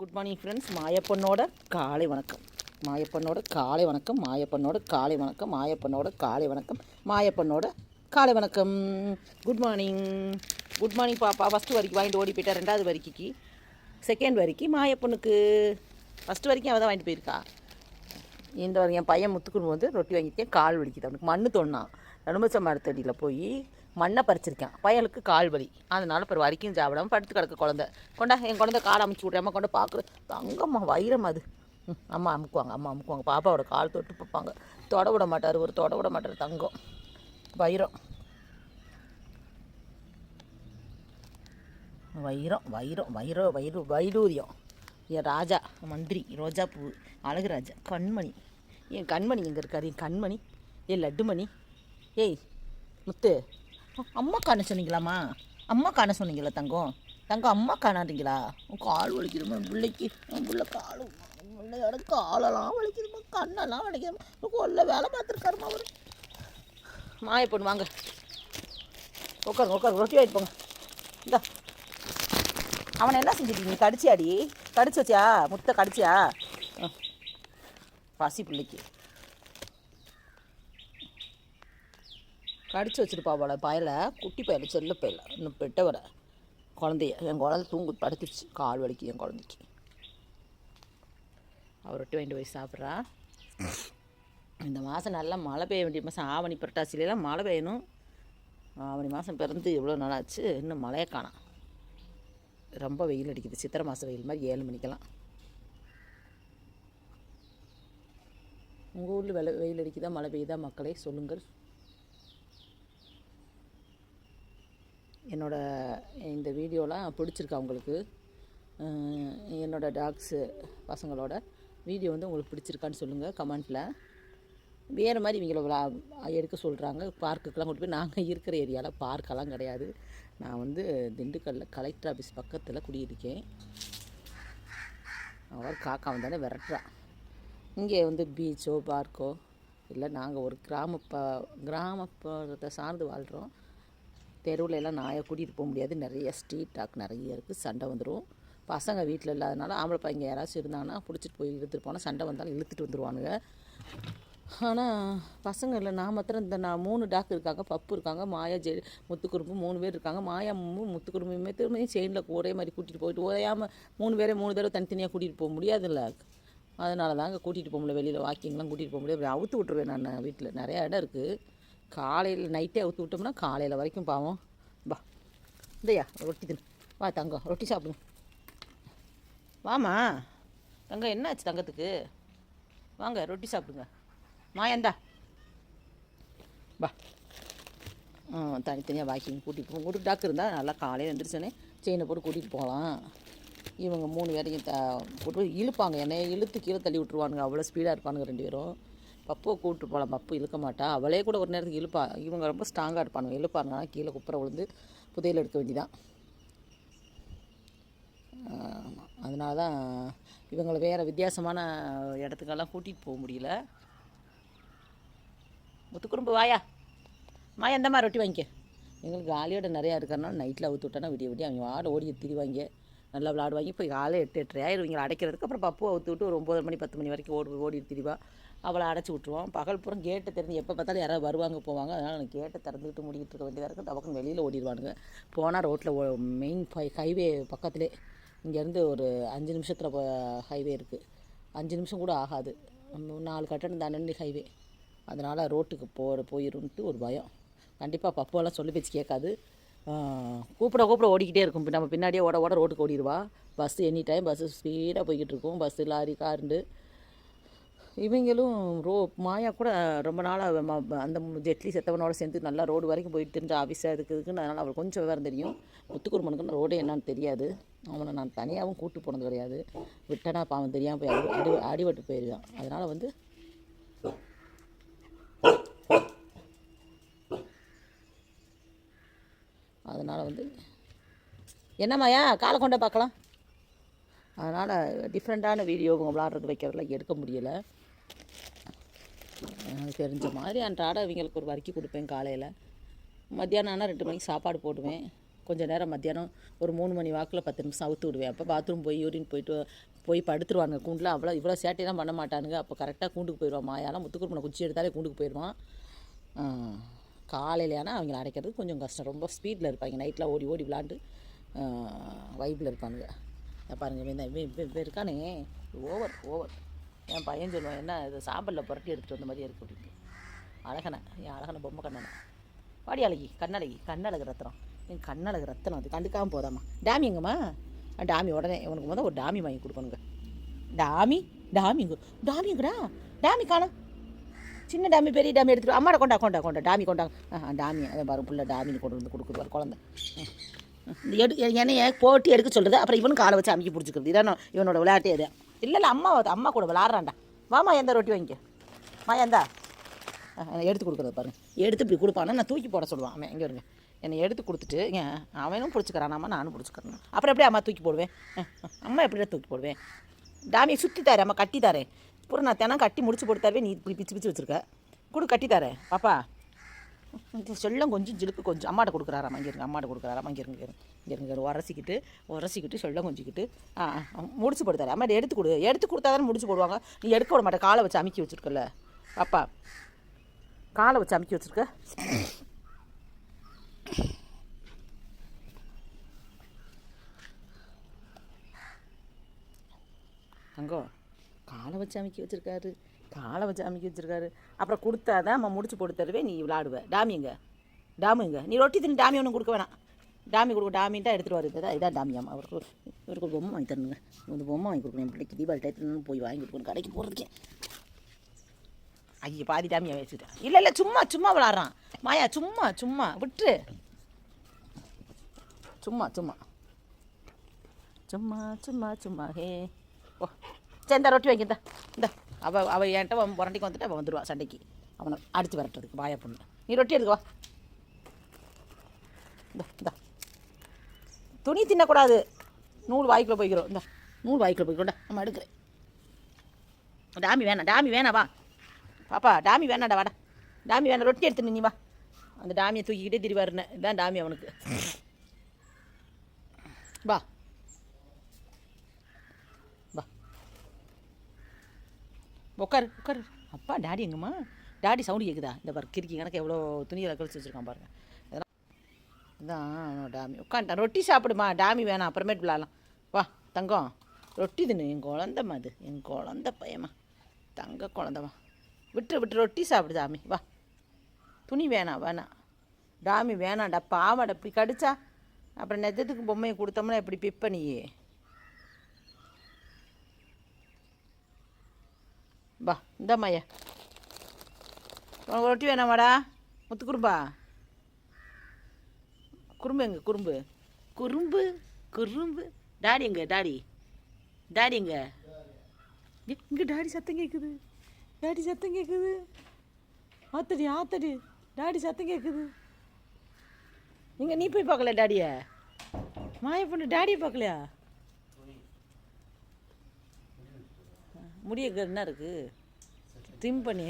Good morning friends மாயப்பண்ணோட காலை வணக்கம். மாயப்பண்ணோட காலை வணக்கம். மாயப்பண்ணோட காலை வணக்கம். மாயப்பண்ணோட காலை வணக்கம். மாயப்பண்ணோட காலை வணக்கம். குட் மார்னிங் குட் மார்னிங் பாப்பா. ஃபஸ்ட்டு வரைக்கும் வாங்கிட்டு ஓடி போயிட்டா. ரெண்டாவது வரைக்கும் செகண்ட் வரைக்கும் மாயப்பண்ணுக்கு ஃபஸ்ட்டு வரைக்கும் அவள் தான் வாங்கிட்டு போயிருக்கா. இந்த வரைக்கும் என் பையன் முத்துக்குன்னு வந்து ரொட்டி வாங்கிட்டேன் கால் வலிக்குது. அவனுக்கு மண்ணு தோணான் நடுமச்ச மரத்தடியில் போய் மண்ணை பறிச்சிருக்கேன். பயலுக்கு கால் வலி. அதனால இப்போ வரைக்கும் சாப்பிடாமல் படுத்து கிடக்கு குழந்த. கொண்டா என் குழந்தை கால் அமுச்சு விட்றேம்மா கொண்டு பார்க்குற தங்கம்மா வைரம் அது. ம், அம்மா அமுக்குவாங்க அம்மா அமுக்குவாங்க. பாப்பாவோட கால் தொட்டு பார்ப்பாங்க. தொட விட மாட்டார் ஒரு தொட விட மாட்டார் தங்கம். வைரம். வைரம் வைரம் வைர வைரு வைடூரியம். என் ராஜா மந்திரி ரோஜா பூ அழகுராஜா கண்மணி. என் கண்மணி எங்கே இருக்காரு? என் கண்மணி என் லட்டுமணி. ஏய் முத்து. அம்மா காண சொன்னீங்களாம்மா? அம்மா காண சொன்னீங்களா தங்கம். தங்கம் அம்மா காணாதீங்களா உன் கால் வலிக்குதுமா பிள்ளைக்கு பிள்ளை கால். பிள்ளையோட காலெல்லாம் வலிக்குதுமா கண்ணெல்லாம் வலிக்குதுமா கொள்ள வேலை பார்த்துருக்காருமா அவர். மாய பொண்ணு வாங்க. உட்காருங்க உட்காருங்க. ரொட்டி வாங்கிட்டு போங்க. இந்தா. அவனை என்ன செஞ்சுட்டீங்க கடிச்சியாடி? கடிச்சு வச்சியா? முத்தை கடிச்சியா? ஆ. பசி பிள்ளைக்கு. கடிச்சு வச்சுருப்பா அவளை பயலை. குட்டி பயல செல்ல பயல. இன்னும் பெட்டவரை குழந்தைய என் குழந்தை தூங்கு படுத்துருச்சு. கால் வலிக்கு என் குழந்தைக்கு. அவர் ரொட்டி வாங்கிட்டு போய் சாப்பிட்றா. இந்த மாதம் நல்லா மழை பெய்ய வேண்டிய மாதம் ஆவணி புரட்டாசிலாம் மழை பெய்யணும். ஆவணி மாதம் பிறந்து இவ்வளோ நாளாச்சு. இன்னும் மழையை காணோம் ரொம்ப வெயில் அடிக்குது. சித்திரை மாதம் வெயில் மாதிரி ஏழு மணிக்கெல்லாம். உங்கள் ஊரில் வெயில் அடிக்குதா? மழை பெய்யுதா? மக்களே சொல்லுங்கள். என்னோடய இந்த வீடியோலாம் பிடிச்சிருக்கா உங்களுக்கு என்னோடய டாக்ஸு பசங்களோட வீடியோ வந்து உங்களுக்கு பிடிச்சிருக்கான்னு சொல்லுங்கள் கமெண்ட்டில் வேறு மாதிரி இவங்களை எடுக்க சொல்கிறாங்க பார்க்குக்கெலாம் கொண்டு போய் நாங்கள் இருக்கிற ஏரியாவில் பார்க்கெல்லாம் கிடையாது. நான் வந்து திண்டுக்கல்லில் கலெக்டர் ஆஃபீஸ் பக்கத்தில் குடியிருக்கேன். அவர் காக்கா வந்தானே விரட்டுறான் இங்கே வந்து பீச்சோ பார்க்கோ இல்லை நாங்கள் ஒரு கிராம ப கிராமப்புறத்தை சார்ந்து வாழ்கிறோம் தெருவில் எல்லாம் நாயை கூட்டிகிட்டு போக முடியாது. நிறைய ஸ்ட்ரீட் டாக் நிறைய இருக்குது சண்டை வந்துடும் பசங்க வீட்டில் இல்லாதனால ஆம்பளை பையங்க யாராச்சும் இருந்தாங்கன்னா பிடிச்சிட்டு போய் இழுத்துட்டு போனால் சண்டை வந்தாலும் இழுத்துட்டு வந்துடுவானுங்க ஆனால் பசங்க இல்லை நான் மாத்திரம் இந்த நான் மூணு டாக் இருக்காங்க பப்பு இருக்காங்க மாயா ஜெ முத்துக்குறும்பு மூணு பேர் இருக்காங்க. மாயா மூ முத்துக்குறும்புமே திரும்பியும் செயினில் ஒரே மாதிரி கூட்டிகிட்டு போயிட்டு ஓயாமல் மூணு பேரே மூணு தடவை தனித்தனியாக கூட்டிகிட்டு போக முடியாதுல்ல. அதனால தாங்க கூட்டிகிட்டு போக முடியல. வெளியில் வாக்கிங்லாம் கூட்டிகிட்டு போக முடியாது அவுத்து விட்ருவேன் நான் வீட்டில் நிறையா இடம் இருக்குது காலையில் நைட்டே அவுத்து விட்டோம்னா காலையில் வரைக்கும் பாவம். பா இதையா ரொட்டி தின்னு. வா தங்கம். ரொட்டி சாப்பிடுங்க வாமா. தங்கம் என்னாச்சு தங்கத்துக்கு? வாங்க ரொட்டி சாப்பிடுங்க. மாயந்தா. வா. ஆ தனித்தனியாக வாக்கிங் கூட்டிகிட்டு போவோம் ஒரு டாக்டர் இருந்தால் நல்லா காலையில் எழுந்திரிச்சோன்னே செயினை போட்டு கூட்டிகிட்டு போகலாம் இவங்க மூணு பேரையும் த போட்டு இழுப்பாங்க. என்னைய இழுத்து கீழே தள்ளி விட்ருவானுங்க அவ்வளோ ஸ்பீடாக இருப்பானுங்க ரெண்டு பேரும். பப்புவை கூப்பிட்டு போகலாம் பப்பு இழுக்க மாட்டா. அவளே கூட ஒரு நேரத்துக்கு இழுப்பா. இவங்க ரொம்ப ஸ்ட்ராங்காக இருப்பானுங்க. இழுப்பாருனா கீழே குப்புற விழுந்து புதையல் எடுக்க வேண்டிதான். அதனால தான் இவங்களை வேறு வித்தியாசமான இடத்துக்கெல்லாம் கூட்டிகிட்டு போக முடியல. முத்துக்குறும்பு வாயா. மாயா எந்த மாதிரி ரொட்டி வாங்கிக்க. எங்களுக்கு காலியோட நிறையா இருக்கிறனால நைட்டில் அவுத்து விட்டோன்னா விடிய விடிய அவங்க ஆட ஓடி திரிவாங்க. நல்லா விளாடுவாங்க. இப்போ காலை எட்டு எட்டரை ஆயிரம் இவங்களை அடைக்கிறதுக்கு அப்புறம் பப்பு அவுத்து விட்டு ஒரு ஒம்பது மணி பத்து மணி வரைக்கும் ஓடி ஓடி திரிவா. அவளை அடைச்சி விட்ருவோம் பகல் புறம் கேட்டை திறந்து எப்போ பார்த்தாலும் யாராவது வருவாங்க போவாங்க. அதனால் எனக்கு கேட்டை திறந்துக்கிட்டு மூடிக்கிட்டு இருக்க வேண்டியதாக இருக்கும் டபக்குன்னு வெளியில் ஓடிடுவானுங்க. போனால் ரோட்டில் மெயின் ஹைவே பக்கத்துலே. இங்கேருந்து ஒரு அஞ்சு நிமிஷத்தில் ஹைவே இருக்குது அஞ்சு நிமிஷம் கூட ஆகாது. நாலு கட்டணம் தாண்டி ஹைவே அதனால் ரோட்டுக்கு போகிற போயிருன்ட்டு ஒரு பயம். கண்டிப்பாக பப்புவெல்லாம் சொல்லி பேச்சு கேட்காது. கூப்பிட கூப்பிட ஓடிக்கிட்டே இருக்கும். நம்ம பின்னாடியே ஓட ஓட ரோட்டுக்கு ஓடிடுவா. பஸ்ஸு எனி டைம் பஸ்ஸு ஸ்பீடாக போய்கிட்டு இருக்கும். பஸ்ஸு லாரி காருண்டு இவங்களும் ரோ மாயா கூட ரொம்ப நாளாக அந்த ஜெட்லி செத்தவனோட சேர்ந்து நல்லா ரோடு வரைக்கும் போயிட்டு தெரிஞ்ச ஆஃபீஸாக இருக்குதுக்குன்னு அதனால் அவளுக்கு கொஞ்சம் விவரம் தெரியும். முத்துக்குருமனுக்கு ரோடு என்னன்னு தெரியாது. அவனை நான் தனியாகவும் கூட்டு போனது கிடையாது. விட்டனா பாவம் தெரியாமல் போய் அடி அடி அடிபட்டு போயிடுவான் அதனால் வந்து அதனால் வந்து என்னம்மாயா காலை கொண்டே பார்க்கலாம். அதனால் டிஃப்ரெண்ட்டான வீடியோ இவங்க விளாட்றது வைக்கிறதெல்லாம் எடுக்க முடியலை. எனக்கு தெரிஞ்ச மாதிரி அன்றாட இவங்களுக்கு ஒரு வரைக்கும் கொடுப்பேன் காலையில். மத்தியானம் ஆனால் ரெண்டு மணிக்கு சாப்பாடு போடுவேன். கொஞ்சம் நேரம் மத்தியானம் ஒரு மூணு மணி வாக்கில் பத்து நிமிஷம் அவுத்து விடுவேன். அப்போ பாத்ரூம் போய் யூரின் போயிட்டு போய் படுத்துருவாங்க. கூண்டில் அவ்வளோ இவ்வளோ சேட்டையெல்லாம் பண்ண மாட்டானுங்க. அப்போ கரெக்டாக கூண்டுக்கு போயிடுவான். மாயாலாம் முத்துக்குருமனை குச்சி எடுத்தாலே கூண்டுக்கு போயிடுவான். காலையில் ஆனால் அவங்கள அடைக்கிறது கொஞ்சம் கஷ்டம். ரொம்ப ஸ்பீடில் இருப்பாங்க. நைட்டில் ஓடி ஓடி விளாண்டு வைப்பில் இருப்பானுங்க பாருங்கள் பாருங்க இவன் இவன் இருக்கானே. Over over. என் பையன் சொல்லுவான் என்ன இது சாம்பலில் புரட்டி எடுத்துகிட்டு வந்த மாதிரியே இருக்கு அப்படின்னு. அழகனை என் அழகனை பொம்மை கண்ணனை. வாடி அழகி கண்ணழகி கண்ணழகு ரத்தனம். என் கண்ணழகு ரத்தனம் அது. கண்டுக்காமல் போதாம்மா டாமி எங்கம்மா? டாமி உடனே உனக்கு முதல் ஒரு டாமி வாங்கி கொடுக்கணுங்க. டாமி டாமிங்க டாமிங்கடா டாமி காணும் சின்ன டாமி பெரிய டாமி எடுத்துகிட்டு அம்மாட கொண்டா கொண்டா கொண்டா. டாமி கொண்டா. ஆ டாமி. அதை பாரு புள்ள டாமின்னு கொண்டு வந்து கொடுக்குறது குழந்தை. எடு என்னைய போட்டி எடுக்க சொல்கிறது அப்புறம் இவனும் காலை வச்சு அமுக்கி பிடிச்சிக்கிறது. இதான் இவனோட விளையாட்டே இது. இல்லை இல்லை அம்மா அம்மா கூட விளாட்றான்டா. வாமா எந்த ரொட்டி வாங்கிக்க? மா எந்தா? எடுத்து கொடுக்குறத பாருங்க. எடுத்து இப்படி கொடுப்பானா நான் தூக்கி போட சொல்லுவான் அவன். எங்கே இருங்க. என்னை எடுத்து கொடுத்துட்டு ஏன் அவனும் பிடிச்சிக்கிறானாம்மா நானும் பிடிச்சிக்கிறேன். அப்புறம் எப்படி அம்மா தூக்கி போடுவேன்? அம்மா எப்படிடா தூக்கி போடுவேன்? டாமியை சுற்றி தரேன் அம்மா கட்டி தரேன் அப்புறம் நான் தினம் கட்டி முடிச்சு போட்டு தரவே நீ இப்படி பிச்சு பிச்சு வச்சுருக்க. கொடு கட்டி தரேன் பாப்பா. செல்லம் கொஞ்சம் ஜிலுக்கு கொஞ்சம். அம்மாட்ட கொடுக்குறாராம் இங்கே இருங்க அம்மாட்ட கொடுக்குறாராம் இங்கே இருங்க இங்கே இருங்க. உரசிக்கிட்டு உரசிக்கிட்டு செல்லம் கொஞ்சிக்கிட்டு. ஆ முடிச்சு போட்டு தரேன் அம்மா எடுத்து கொடு. எடுத்து கொடுத்தா தானே முடிச்சு போடுவாங்க. நீ எடுக்க விட மாட்டேன் காலை வச்சு அமுக்கி வச்சுருக்கல பாப்பா காலை வச்சு அமுக்கி வச்சுருக்க. அங்கோ. காலை வச்சு அமைக்க வச்சிருக்காரு காலை வச்சு அமுக்கி வச்சிருக்காரு. அப்புறம் கொடுத்தா தான் நம்ம முடிச்சு போட்டு தருவே நீ விளாடுவ. டாமிங்க டாமிங்க நீ ரொட்டி தின்னு டாமி ஒன்றும் கொடுக்க வேணாம். டாமி கொடுக்க டாமின்ட்டா எடுத்துகிட்டு வருது இதான் இதான் டாமியாம்மா அவருக்கு இவருக்கு ஒரு பொம்மை வாங்கி தரணுங்க. இந்த பொம்மை வாங்கி கொடுக்கணும். என் பிள்ளைக்கு தீபாவளி டயத்துல போய் வாங்கி கொடுக்கணும். கடைக்கு போகிறதுக்கே ஐயோ பாதி டாமியா வச்சுட்டேன் இல்லை இல்லை சும்மா சும்மா விளாட்றான். மாயா சும்மா சும்மா விட்டுரு. சும்மா சும்மா. சும்மா சும்மா சும்மா ஹே. ஓ சரி இந்த ரொட்டி வாங்கி இந்த. இந்த. அவள் அவள் என்கிட்ட அவன் புரண்டிக்கு வந்துட்டு அவள் வந்துடுவா சண்டைக்கு. அவனை அடித்து வரட்டுறதுக்கு வாயா பொண்ணு. நீ ரொட்டி எடுக்க இந்த இந்த. துணி தின்னக்கூடாது. நூல் வாய்க்குள்ள போய்க்கிறோம். இந்த நூல் வாய்க்குள்ள போய்க்கிறோம்டா நம்ம எடுக்கிறேன். டாமி வேணாம் டாமி வேணாம் வா. பாப்பா டாமி வேணாடா வாடா. டாமி வேணாம் ரொட்டி எடுத்துன்னு நீ வா. அந்த டாமியை தூக்கிக்கிட்டே திரிவாருன்னு. இதான் டாமி அவனுக்கு. வா. உட்காரு உட்காரு அப்பா டாடி எங்கம்மா? டாடி சவுண்டு கேட்குதா இந்த பாரு கிறுக்கி கணக்கு எவ்வளோ துணியில் கழிச்சு வச்சுருக்கான் பாருங்க. இதெல்லாம் இதான் டாமி. உட்காந்துட்டான் ரொட்டி சாப்பிடுமா? டாமி வேணாம். அப்புறமேட்டு விளாட்லாம் வா தங்கம். ரொட்டி தின்னு. என் குழந்தம்மா அது. என் குழந்த பையம்மா. தங்க குழந்தம்மா விட்டு விட்டு ரொட்டி சாப்பிடு டாமி. வா. துணி வேணாம் வேணாம். டாமி வேணாம்டா. பாவாடை இப்படி கடிச்சா அப்புறம் நெஜத்துக்கு பொம்மையை கொடுத்தோம்னா இப்படி பிப்பனியே நீ பா இந்த மையா உனக்கு ரொட்டி வேணாமாடா முத்து குறும்பா குறும்பு எங்க குறும்பு குறும்பு குறும்பு டாடி எங்க டாடி டாடி எங்க இங்கே டாடி சத்தம் கேட்குது டாடி சத்தம் கேட்குது ஆத்தடி ஆத்தடி டாடி சத்தம் கேட்குது நீங்கள் நீ போய் பார்க்கல டாடியை மாய பொண்ணு டாடியை பார்க்கலையா முடிய என்ன இருக்குது திம் பண்ணி